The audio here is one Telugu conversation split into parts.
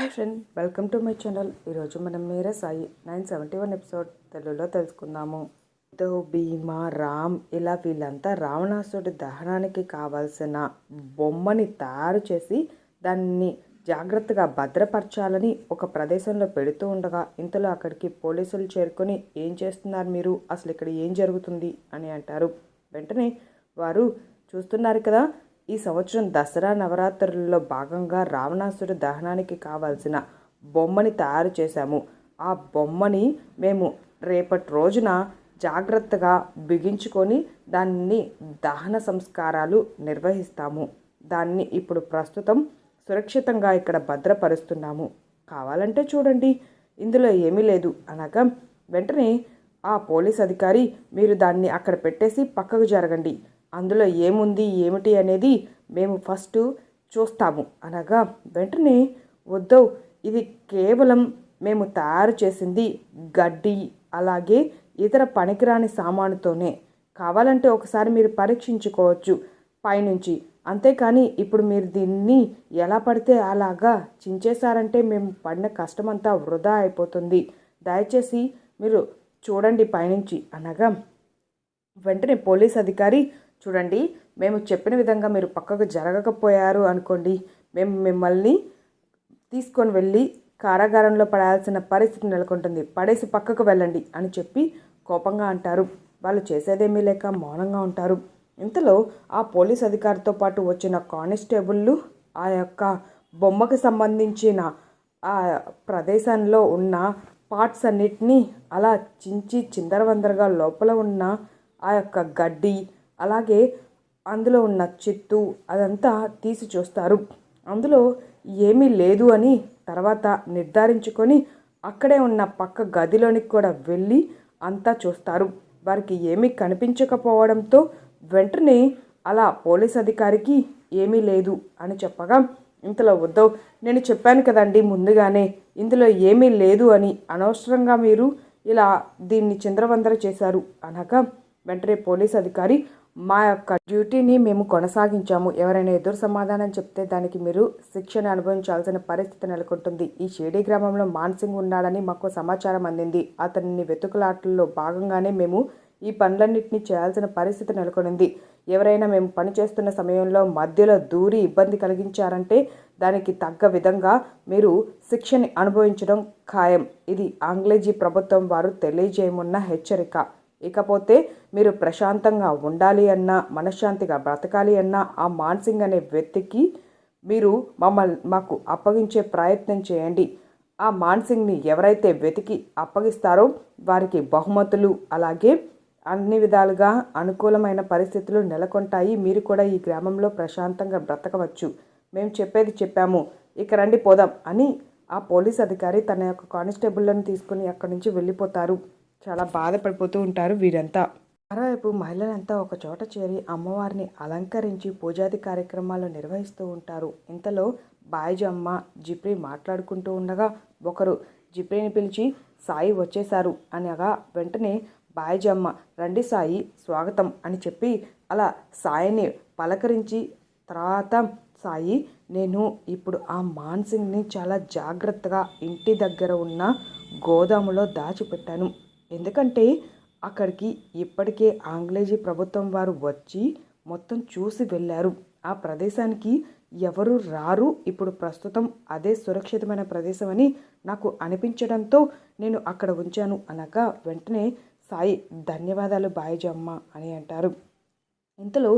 Hi friend welcome to my channel. ఈరోజు మనం మీరే Sai nine seventy one episode తెలుగులో తెలుసుకుందాము. తో భీమా రామ్ ఇలా వీళ్ళంతా రావణాసుడి దహనానికి కావాల్సిన బొమ్మని తయారు చేసి దాన్ని జాగ్రత్తగా భద్రపరచాలని ఒక ప్రదేశంలో పెడుతూ ఉండగా ఇంతలో అక్కడికి పోలీసులు చేరుకొని ఏం చేస్తున్నారు మీరు? అసలు ఇక్కడ ఏం జరుగుతుంది? అని అంటారు. వెంటనే వారు చూస్తున్నారు కదా ఈ సంవత్సరం దసరా నవరాత్రులలో భాగంగా రావణాసుడి దహనానికి కావాల్సిన బొమ్మని తయారు చేశాము. ఆ బొమ్మని మేము రేపటి రోజున జాగ్రత్తగా బిగించుకొని దాన్ని దహన సంస్కారాలు నిర్వహిస్తాము. దాన్ని ఇప్పుడు ప్రస్తుతం సురక్షితంగా ఇక్కడ భద్రపరుస్తున్నాము. కావాలంటే చూడండి ఇందులో ఏమీ లేదు అనగా వెంటనే ఆ పోలీస్ అధికారి మీరు దాన్ని అక్కడ పెట్టేసి పక్కకు జరగండి. అందులో ఏముంది ఏమిటి అనేది మేము ఫస్ట్ చూస్తాము. అనగా వెంటనే వద్దు ఇది కేవలం మేము తయారు చేసింది గడ్డి అలాగే ఇతర పనికిరాని సామానుతోనే. కావాలంటే ఒకసారి మీరు పరీక్షించుకోవచ్చు పైనుంచి. అంతేకాని ఇప్పుడు మీరు దీన్ని ఎలా పడితే అలాగా చించేశారంటే మేము పడిన కష్టమంతా వృధా అయిపోతుంది. దయచేసి మీరు చూడండి పైనుంచి. అనగా వెంటనే పోలీస్ అధికారి చూడండి మేము చెప్పిన విధంగా మీరు పక్కకు జరగకపోయారు అనుకోండి మేము మిమ్మల్ని తీసుకొని వెళ్ళి కారాగారంలో పడాల్సిన పరిస్థితి నెలకొంటుంది. పడేసి పక్కకు వెళ్ళండి అని చెప్పి కోపంగా అంటారు. వాళ్ళు చేసేదేమీ లేక మౌనంగా ఉంటారు. ఇంతలో ఆ పోలీస్ అధికారితో పాటు వచ్చిన కానిస్టేబుళ్ళు ఆ యొక్క బొమ్మకు సంబంధించిన ఆ ప్రదేశంలో ఉన్న పార్ట్స్ అన్నిటినీ అలా చించి చిందరవందరగా లోపల ఉన్న ఆ యొక్క గడ్డి అలాగే అందులో ఉన్న చిత్తు అదంతా తీసి చూస్తారు. అందులో ఏమీ లేదు అని తర్వాత నిర్ధారించుకొని అక్కడే ఉన్న పక్క గదిలోనికి కూడా వెళ్ళి అంతా చూస్తారు. వారికి ఏమీ కనిపించకపోవడంతో వెంటనే అలా పోలీస్ అధికారికి ఏమీ లేదు అని చెప్పగా ఇంతలో ఉద్దవ్ నేను చెప్పాను కదండి ముందుగానే. ఇందులో ఏమీ లేదు అని అనవసరంగా మీరు ఇలా దీన్ని చంద్రవందర చేశారు అనగా వెంటనే పోలీస్ అధికారి మా యొక్క డ్యూటీని మేము కొనసాగించాము. ఎవరైనా ఎదురు సమాధానం చెప్తే దానికి మీరు శిక్షణ అనుభవించాల్సిన పరిస్థితి నెలకొంటుంది. ఈ షేడీ గ్రామంలో మాన్సింగ్ ఉన్నాడని మాకు సమాచారం అందింది. అతనిని వెతుకులాటల్లో భాగంగానే మేము ఈ పనులన్నింటినీ చేయాల్సిన పరిస్థితి నెలకొనింది. ఎవరైనా మేము పనిచేస్తున్న సమయంలో మధ్యలో దూరి ఇబ్బంది కలిగించారంటే దానికి తగ్గ విధంగా మీరు శిక్షని అనుభవించడం ఖాయం. ఇది ఆంగ్లేజీ ప్రభుత్వం వారు తెలియజేయమున్న హెచ్చరిక. ఇకపోతే మీరు ప్రశాంతంగా ఉండాలి అన్నా మనశ్శాంతిగా బ్రతకాలి అన్నా ఆ మాన్సింగ్ అనే వ్యక్తికి మీరు మమ్మల్ని మాకు అప్పగించే ప్రయత్నం చేయండి. ఆ మాన్సింగ్ని ఎవరైతే వెతికి అప్పగిస్తారో వారికి బహుమతులు అలాగే అన్ని విధాలుగా అనుకూలమైన పరిస్థితులు నెలకొంటాయి. మీరు కూడా ఈ గ్రామంలో ప్రశాంతంగా బ్రతకవచ్చు. మేము చెప్పేది చెప్పాము. ఇక రండి పోదాం అని ఆ పోలీస్ అధికారి తన యొక్క కానిస్టేబుల్లను తీసుకుని అక్కడి నుంచి వెళ్ళిపోతారు. చాలా బాధపడిపోతూ ఉంటారు వీరంతా. మరోవైపు మహిళలంతా ఒక చోట చేరి అమ్మవారిని అలంకరించి పూజాది కార్యక్రమాలు నిర్వహిస్తూ ఉంటారు. ఇంతలో బాయిజమ్మ జిప్రి మాట్లాడుకుంటూ ఉండగా ఒకరు జిప్రిని పిలిచి సాయి వచ్చేశారు అనగా వెంటనే బాయిజమ్మ రండి సాయి స్వాగతం అని చెప్పి అలా సాయిని పలకరించి తర్వాత సాయి నేను ఇప్పుడు ఆ మాన్సింగ్ని చాలా జాగ్రత్తగా ఇంటి దగ్గర ఉన్న గోదాములో దాచిపెట్టాను. ఎందుకంటే అక్కడికి ఇప్పటికే ఆంగ్లేజీ ప్రభుత్వం వారు వచ్చి మొత్తం చూసి వెళ్ళారు. ఆ ప్రదేశానికి ఎవరు రారు? ఇప్పుడు ప్రస్తుతం అదే సురక్షితమైన ప్రదేశం అని నాకు అనిపించడంతో నేను అక్కడ ఉంచాను అనగా వెంటనే సాయి ధన్యవాదాలు బాయిజమ్మ అని అంటారు. ఇంతలో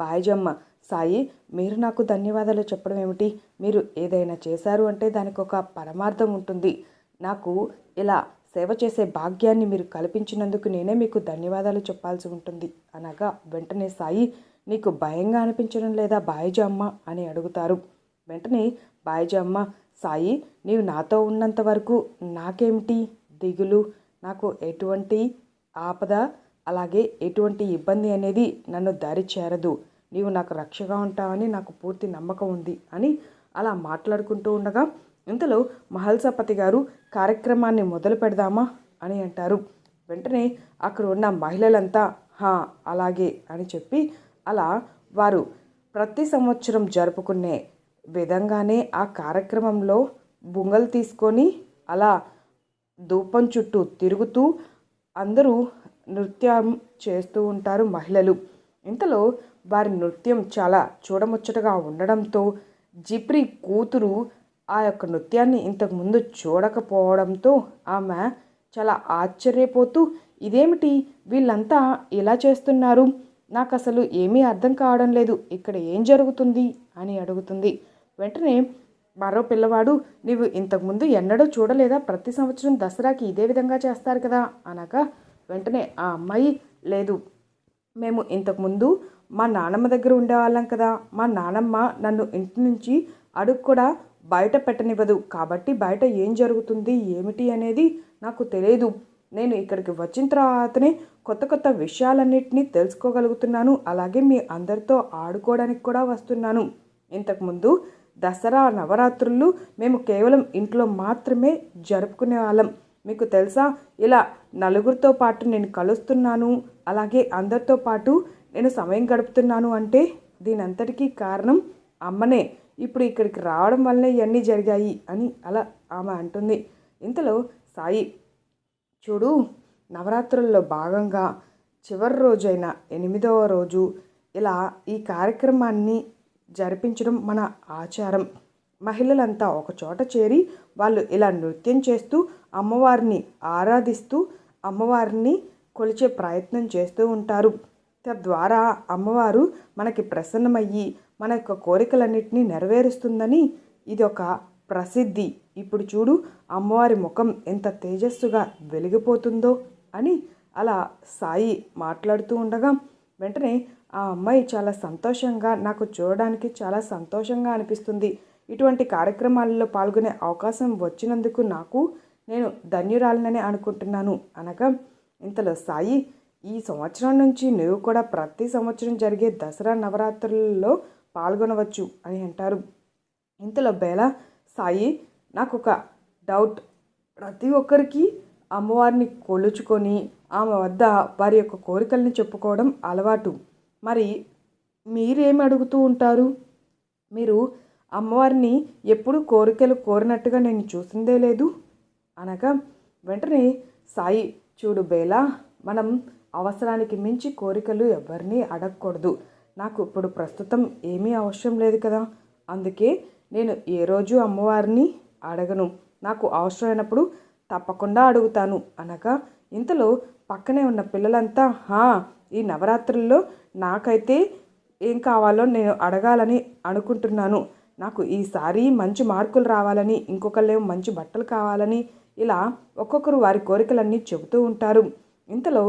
బాయిజమ్మ సాయి మీరు నాకు ధన్యవాదాలు చెప్పడం ఏమిటి? మీరు ఏదైనా చేశారు అంటే దానికి ఒక పరమార్థం ఉంటుంది. నాకు ఇలా సేవ చేసే భాగ్యాన్ని మీరు కల్పించినందుకు నేనే మీకు ధన్యవాదాలు చెప్పాల్సి ఉంటుంది. అనగా వెంటనే సాయి నీకు భయంగా అనిపించడం లేదా బాయిజమ్మ అని అడుగుతారు. వెంటనే బాయిజమ్మ సాయి నీవు నాతో ఉన్నంత వరకు నాకేమిటి? దిగులు నాకు ఎటువంటి ఆపద అలాగే ఎటువంటి ఇబ్బంది అనేది నన్ను దారి చేరదు. నీవు నాకు రక్షగా ఉంటావని నాకు పూర్తి నమ్మకం ఉంది అని అలా మాట్లాడుకుంటూ ఉండగా ఇంతలో మహల్సాపతి గారు కార్యక్రమాన్ని మొదలు పెడదామా? అని అంటారు. వెంటనే అక్కడ ఉన్న మహిళలంతా హా అలాగే అని చెప్పి అలా వారు ప్రతి సంవత్సరం జరుపుకునే విధంగానే ఆ కార్యక్రమంలో బుంగలు తీసుకొని అలా ధూపం చుట్టూ తిరుగుతూ అందరూ నృత్యం చేస్తూ ఉంటారు మహిళలు. ఇంతలో వారి నృత్యం చాలా చూడముచ్చటగా ఉండడంతో జిప్రి కూతురు ఆ యొక్క నృత్యాన్ని ఇంతకుముందు చూడకపోవడంతో ఆమె చాలా ఆశ్చర్యపోతూ ఇదేమిటి? వీళ్ళంతా ఇలా చేస్తున్నారు? నాకు అసలు ఏమీ అర్థం కావడం లేదు. ఇక్కడ ఏం జరుగుతుంది? అని అడుగుతుంది. వెంటనే మరో పిల్లవాడు నీవు ఇంతకుముందు ఎన్నడూ చూడలేదా? ప్రతి సంవత్సరం దసరాకి ఇదే విధంగా చేస్తారు కదా? అనగా వెంటనే ఆ అమ్మాయి లేదు. మేము ఇంతకుముందు మా నానమ్మ దగ్గర ఉండేవాళ్ళం కదా. మా నానమ్మ నన్ను ఇంటి నుంచి అడుగు కూడా బయట పెట్టనివ్వదు. కాబట్టి బయట ఏం జరుగుతుంది ఏమిటి అనేది నాకు తెలియదు నేను ఇక్కడికి వచ్చిన తర్వాతనే కొత్త కొత్త విషయాలన్నింటినీ తెలుసుకోగలుగుతున్నాను. అలాగే మీ అందరితో ఆడుకోవడానికి కూడా వస్తున్నాను. ఇంతకుముందు దసరా నవరాత్రులు మేము కేవలం ఇంట్లో మాత్రమే జరుపుకునే వాళ్ళం. మీకు తెలుసా? ఇలా నలుగురితో పాటు నేను కలుస్తున్నాను. అలాగే అందరితో పాటు నేను సమయం గడుపుతున్నాను అంటే దీనంతటికీ కారణం అమ్మనే. ఇప్పుడు ఇక్కడికి రావడం వల్లే ఇవన్నీ జరిగాయి అని అలా ఆమె అంటుంది. ఇంతలో సాయి చూడు నవరాత్రుల్లో భాగంగా చివరి రోజైన ఎనిమిదవ రోజు ఇలా ఈ కార్యక్రమాన్ని జరిపించడం మన ఆచారం. మహిళలంతా ఒకచోట చేరి వాళ్ళు ఇలా నృత్యం చేస్తూ అమ్మవారిని ఆరాధిస్తూ అమ్మవారిని కొలిచే ప్రయత్నం చేస్తూ ఉంటారు. తద్వారా అమ్మవారు మనకి ప్రసన్నమయ్యి మన యొక్క కోరికలన్నింటినీ నెరవేరుస్తుందని ఇది ఒక ప్రసిద్ధి. ఇప్పుడు చూడు అమ్మవారి ముఖం ఎంత తేజస్సుగా వెలిగిపోతుందో అని అలా సాయి మాట్లాడుతూ ఉండగా వెంటనే ఆ అమ్మాయి చాలా సంతోషంగా నాకు చూడడానికి చాలా సంతోషంగా అనిపిస్తుంది. ఇటువంటి కార్యక్రమాలలో పాల్గొనే అవకాశం వచ్చినందుకు నాకు నేను ధన్యురాలనని అనుకుంటున్నాను అనగా ఇంతలో సాయి ఈ సంవత్సరం నుంచి నువ్వు కూడా ప్రతి సంవత్సరం జరిగే దసరా నవరాత్రులలో పాల్గొనవచ్చు అని అంటారు. ఇంతలో బేల సాయి నాకు ఒక డౌట్. ప్రతి ఒక్కరికి అమ్మవారిని కొలుచుకొని ఆమె వద్ద వారి యొక్క కోరికల్ని చెప్పుకోవడం అలవాటు. మరి మీరేమి అడుగుతూ ఉంటారు? మీరు అమ్మవారిని ఎప్పుడు కోరికలు కోరినట్టుగా నేను చూసిందే లేదు. అనగా వెంటనే సాయి చూడు బేలా మనం అవసరానికి మించి కోరికలు ఎవరిని అడగకూడదు. నాకు ఇప్పుడు ప్రస్తుతం ఏమీ అవసరం లేదు కదా. అందుకే నేను ఏ రోజు అమ్మవారిని అడగను. నాకు అవసరమైనప్పుడు తప్పకుండా అడుగుతాను అనగా ఇంతలో పక్కనే ఉన్న పిల్లలంతా హా ఈ నవరాత్రుల్లో నాకైతే ఏం కావాలో నేను అడగాలని అనుకుంటున్నాను. నాకు ఈసారి మంచి మార్కులు రావాలని ఇంకొకళ్ళేమో మంచి బట్టలు కావాలని ఇలా ఒక్కొక్కరు వారి కోరికలన్నీ చెబుతూ ఉంటారు. ఇంతలో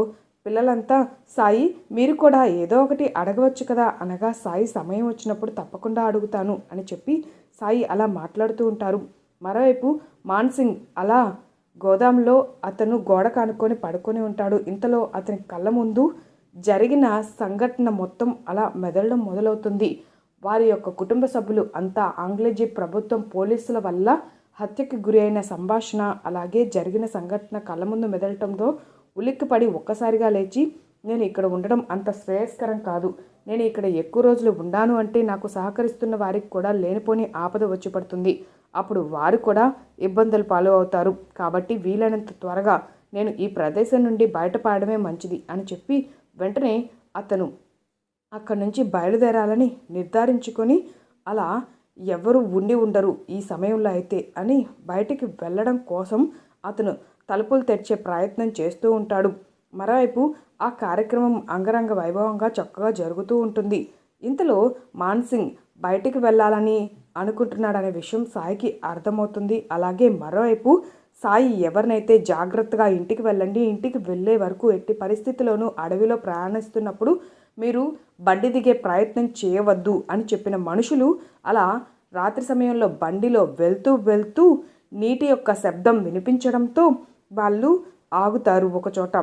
పిల్లలంతా సాయి మీరు కూడా ఏదో ఒకటి అడగవచ్చు కదా అనగా సాయి సమయం వచ్చినప్పుడు తప్పకుండా అడుగుతాను అని చెప్పి సాయి అలా మాట్లాడుతూ ఉంటారు. మరోవైపు మాన్సింగ్ అలా గోదాంలో అతను గోడ కానుకొని పడుకొని ఉంటాడు. ఇంతలో అతని కళ్ళ ముందు జరిగిన సంఘటన మొత్తం అలా మెదలడం మొదలవుతుంది. వారి యొక్క కుటుంబ సభ్యులు అంతా ఆంగ్లేజీ ప్రభుత్వం పోలీసుల వల్ల హత్యకి గురి అయిన సంభాషణ అలాగే జరిగిన సంఘటన కళ్ళ ముందు మెదలటంతో ఉలిక్కిపడి ఒక్కసారిగా లేచి నేను ఇక్కడ ఉండడం అంత శ్రేయస్కరం కాదు. నేను ఇక్కడ ఎక్కువ రోజులు ఉండాను అంటే నాకు సహకరిస్తున్న వారికి కూడా లేనిపోని ఆపద వచ్చి పడుతుంది. అప్పుడు వారు కూడా ఇబ్బందులు పాలు అవుతారు. కాబట్టి వీలైనంత త్వరగా నేను ఈ ప్రదేశం నుండి బయటపడమే మంచిది అని చెప్పి వెంటనే అతను అక్కడి నుంచి బయలుదేరాలని నిర్ధారించుకొని అలా ఎవరు ఉండి ఉండరు ఈ సమయంలో అయితే అని బయటికి వెళ్ళడం కోసం అతను తలుపులు తెరిచే ప్రయత్నం చేస్తూ ఉంటాడు. మరోవైపు ఆ కార్యక్రమం అంగరంగ వైభవంగా చక్కగా జరుగుతూ ఉంటుంది. ఇంతలో మాన్సింగ్ బయటికి వెళ్ళాలని అనుకుంటున్నాడనే విషయం సాయికి అర్థమవుతుంది. అలాగే మరోవైపు సాయి ఎవరినైతే జాగ్రత్తగా ఇంటికి వెళ్ళండి ఇంటికి వెళ్ళే వరకు ఎట్టి పరిస్థితిలోనూ అడవిలో ప్రయాణిస్తున్నప్పుడు మీరు బండి దిగే ప్రయత్నం చేయవద్దు అని చెప్పిన మనుషులు అలా రాత్రి సమయంలో బండిలో వెళ్తూ వెళ్తూ నీటి యొక్క శబ్దం వినిపించడంతో వాళ్ళు ఆగుతారు ఒకచోట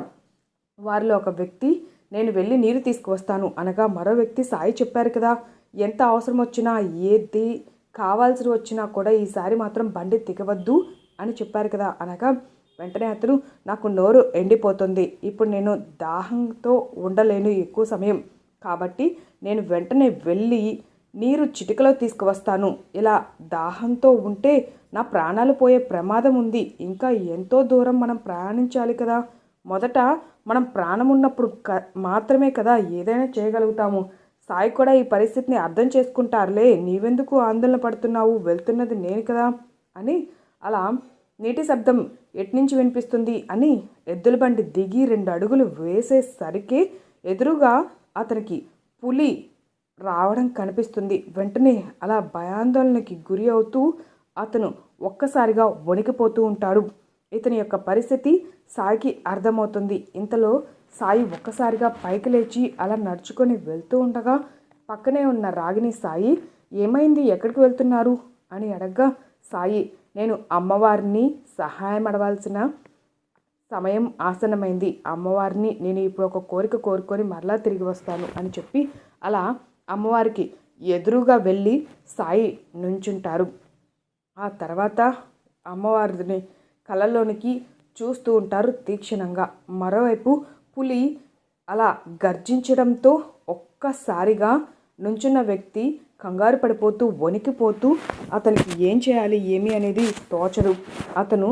వారిలో ఒక వ్యక్తి నేను వెళ్ళి నీరు తీసుకువస్తాను అనగా మరో వ్యక్తి సాయి చెప్పారు కదా ఎంత అవసరం వచ్చినా ఏది కావాల్సి వచ్చినా కూడా ఈసారి మాత్రం బండి దిగవద్దు అని చెప్పారు కదా అనగా వెంటనే అతను నాకు నోరు ఎండిపోతుంది ఇప్పుడు నేను దాహంతో ఉండలేను ఎక్కువ సమయం కాబట్టి నేను వెంటనే వెళ్ళి నీరు చిటికలో తీసుకువస్తాను ఇలా దాహంతో ఉంటే నా ప్రాణాలు పోయే ప్రమాదం ఉంది. ఇంకా ఎంతో దూరం మనం ప్రయాణించాలి కదా. మొదట మనం ప్రాణం ఉన్నప్పుడు క మాత్రమే కదా ఏదైనా చేయగలుగుతాము. సాయి కూడా ఈ పరిస్థితిని అర్థం చేసుకుంటారులే. నీవెందుకు ఆందోళన పడుతున్నావు? వెళ్తున్నది నేను కదా అని అలా నీటి శబ్దం ఎట్నుంచి వినిపిస్తుంది అని ఎద్దుల బండి దిగి రెండు అడుగులు వేసేసరికి ఎదురుగా అతనికి పులి రావడం కనిపిస్తుంది. వెంటనే అలా భయాందోళనకి గురి అవుతూ అతను ఒక్కసారిగా వణికిపోతూ ఉంటాడు. ఇతని యొక్క పరిస్థితి సాయికి అర్థమవుతుంది. ఇంతలో సాయి ఒక్కసారిగా పైకి లేచి అలా నడుచుకొని వెళ్తూ ఉండగా పక్కనే ఉన్న రాగిని సాయి ఏమైంది? ఎక్కడికి వెళ్తున్నారు? అని అడగ్గా సాయి నేను అమ్మవారిని సహాయం అడవాల్సిన సమయం ఆసనమైంది అమ్మవారిని నేను ఇప్పుడు ఒక కోరిక కోరుకొని మరలా తిరిగి వస్తాను అని చెప్పి అలా అమ్మవారికి ఎదురుగా వెళ్ళి సాయి నుంచుంటారు. ఆ తర్వాత అమ్మవారిని కళ్ళలోనికి చూస్తూ ఉంటారు తీక్షణంగా. మరోవైపు పులి అలా గర్జించడంతో ఒక్కసారిగా నుంచున్న వ్యక్తి కంగారు పడిపోతూ వణికిపోతూ అతనికి ఏం చేయాలి ఏమి అనేది తోచదు అతను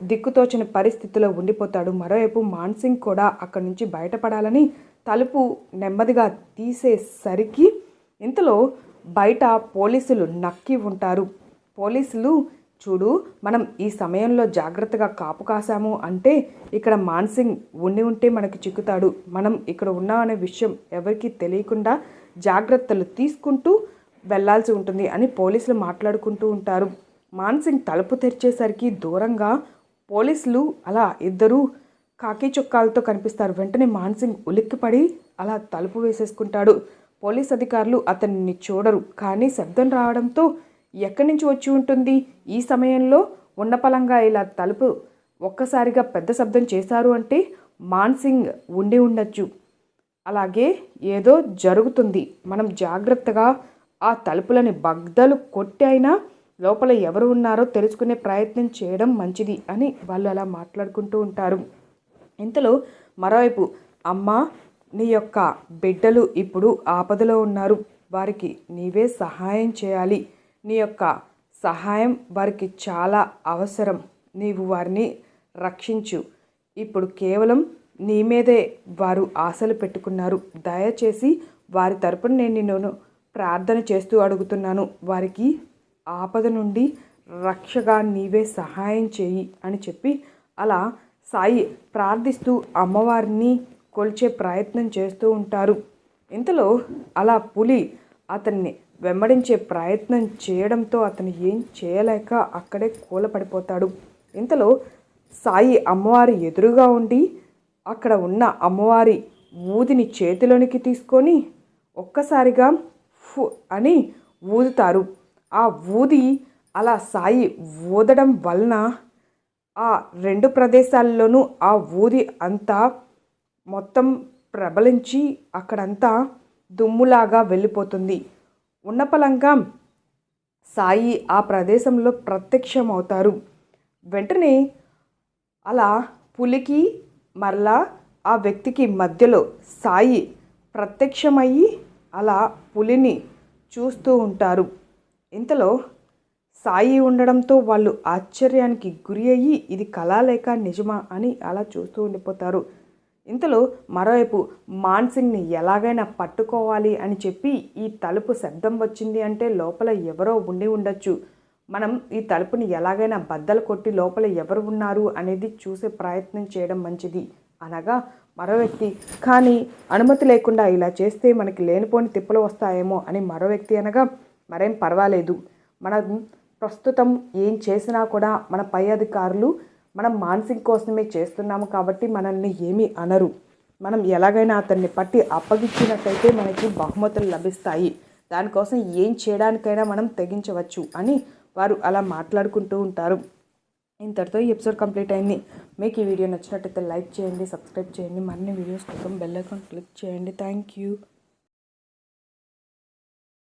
దిక్కుతోచని పరిస్థితిలో ఉండిపోతాడు. మరోవైపు మాన్సింగ్ కూడా అక్కడి నుంచి బయటపడాలని తలుపు నెమ్మదిగా తీసేసరికి ఇంతలో బయట పోలీసులు నక్కి ఉంటారు. పోలీసులు చూడు మనం ఈ సమయంలో జాగ్రత్తగా కాపు కాసాము అంటే ఇక్కడ మాన్సింగ్ ఉండి ఉంటే మనకి చిక్కుతాడు. మనం ఇక్కడ ఉన్నాం అనే విషయం ఎవరికీ తెలియకుండా జాగ్రత్తలు తీసుకుంటూ వెళ్ళాల్సి ఉంటుంది అని పోలీసులు మాట్లాడుకుంటూ ఉంటారు. మాన్సింగ్ తలుపు తెరిచేసరికి దూరంగా పోలీసులు అలా ఇద్దరు కాకి చొక్కాలతో కనిపిస్తారు. వెంటనే మాన్సింగ్ ఉలిక్కిపడి అలా తలుపు వేసేసుకుంటాడు. పోలీస్ అధికారులు అతన్ని చూడరు కానీ శబ్దం రావడంతో ఎక్కడి నుంచి వచ్చి ఉంటుంది? ఈ సమయంలో ఉన్నపలంగా ఇలా తలుపు ఒక్కసారిగా పెద్ద శబ్దం చేశారు అంటే మాన్సింగ్ ఉండి ఉండొచ్చు. అలాగే ఏదో జరుగుతుంది. మనం జాగ్రత్తగా ఆ తలుపులని బగ్దలు కొట్టి అయినా లోపల ఎవరు ఉన్నారో తెలుసుకునే ప్రయత్నం చేయడం మంచిది అని వాళ్ళు అలా మాట్లాడుకుంటూ ఉంటారు. ఇంతలో మరోవైపు అమ్మ నీ యొక్క బిడ్డలు ఇప్పుడు ఆపదలో ఉన్నారు. వారికి నీవే సహాయం చేయాలి. నీ యొక్క సహాయం వారికి చాలా అవసరం. నీవు వారిని రక్షించు. ఇప్పుడు కేవలం నీ మీదే వారు ఆశలు పెట్టుకున్నారు. దయచేసి వారి తరపున నేను నిన్ను ప్రార్థన చేస్తూ అడుగుతున్నాను. వారికి ఆపద నుండి రక్షగా నీవే సహాయం చేయి అని చెప్పి అలా సాయి ప్రార్థిస్తూ అమ్మవారిని కొలిచే ప్రయత్నం చేస్తూ ఉంటారు. ఇంతలో అలా పులి అతన్ని వెంబడించే ప్రయత్నం చేయడంతో అతను ఏం చేయలేక అక్కడే కూలపడిపోతాడు. ఇంతలో సాయి అమ్మవారి ఎదురుగా ఉండి అక్కడ ఉన్న అమ్మవారి ఊదిని చేతిలోనికి తీసుకొని ఒక్కసారిగా ఫు అని ఊదుతారు. ఆ ఊది అలా సాయి ఊదడం వలన ఆ రెండు ప్రదేశాల్లోనూ ఆ ఊది అంతా మొత్తం ప్రబలించి అక్కడంతా దుమ్ములాగా వెళ్ళిపోతుంది. ఉన్నపలంగా సాయి ఆ ప్రదేశంలో ప్రత్యక్షమవుతారు. వెంటనే అలా పులికి మరలా ఆ వ్యక్తికి మధ్యలో సాయి ప్రత్యక్షమయ్యి అలా పులిని చూస్తూ ఉంటారు. ఇంతలో సాయి ఉండడంతో వాళ్ళు ఆశ్చర్యానికి గురి అయ్యి ఇది కళ లేక నిజమా అని అలా చూస్తూ ఉండిపోతారు. ఇంతలో మరోవైపు మాన్సింగ్ని ఎలాగైనా పట్టుకోవాలి అని చెప్పి ఈ తలుపు శబ్దం వచ్చింది అంటే లోపల ఎవరో ఉండి ఉండొచ్చు. మనం ఈ తలుపుని ఎలాగైనా బద్దలు కొట్టి లోపల ఎవరు ఉన్నారు అనేది చూసే ప్రయత్నం చేయడం మంచిది. అనగా మరో వ్యక్తి కానీ అనుమతి లేకుండా ఇలా చేస్తే మనకి లేనిపోని తిప్పలు వస్తాయేమో అని మరో వ్యక్తి అనగా మరేం పర్వాలేదు. మనం ప్రస్తుతం ఏం చేసినా కూడా మన పై అధికారులు మనం మానసిక కోసమే చేస్తున్నాము కాబట్టి మనల్ని ఏమీ అనరు. మనం ఎలాగైనా అతన్ని పట్టి అప్పగించినట్టయితే మనకి బహుమతులు లభిస్తాయి. దానికోసం ఏం చేయడానికైనా మనం తెగించవచ్చు అని వారు అలా మాట్లాడుకుంటూ ఉంటారు. ఇంతటితో ఈ ఎపిసోడ్ కంప్లీట్ అయింది. మీకు ఈ వీడియో నచ్చినట్టయితే లైక్ చేయండి సబ్స్క్రైబ్ చేయండి. మరిన్ని వీడియోస్ కోసం బెల్ ఐకాన్ క్లిక్ చేయండి. Thank you.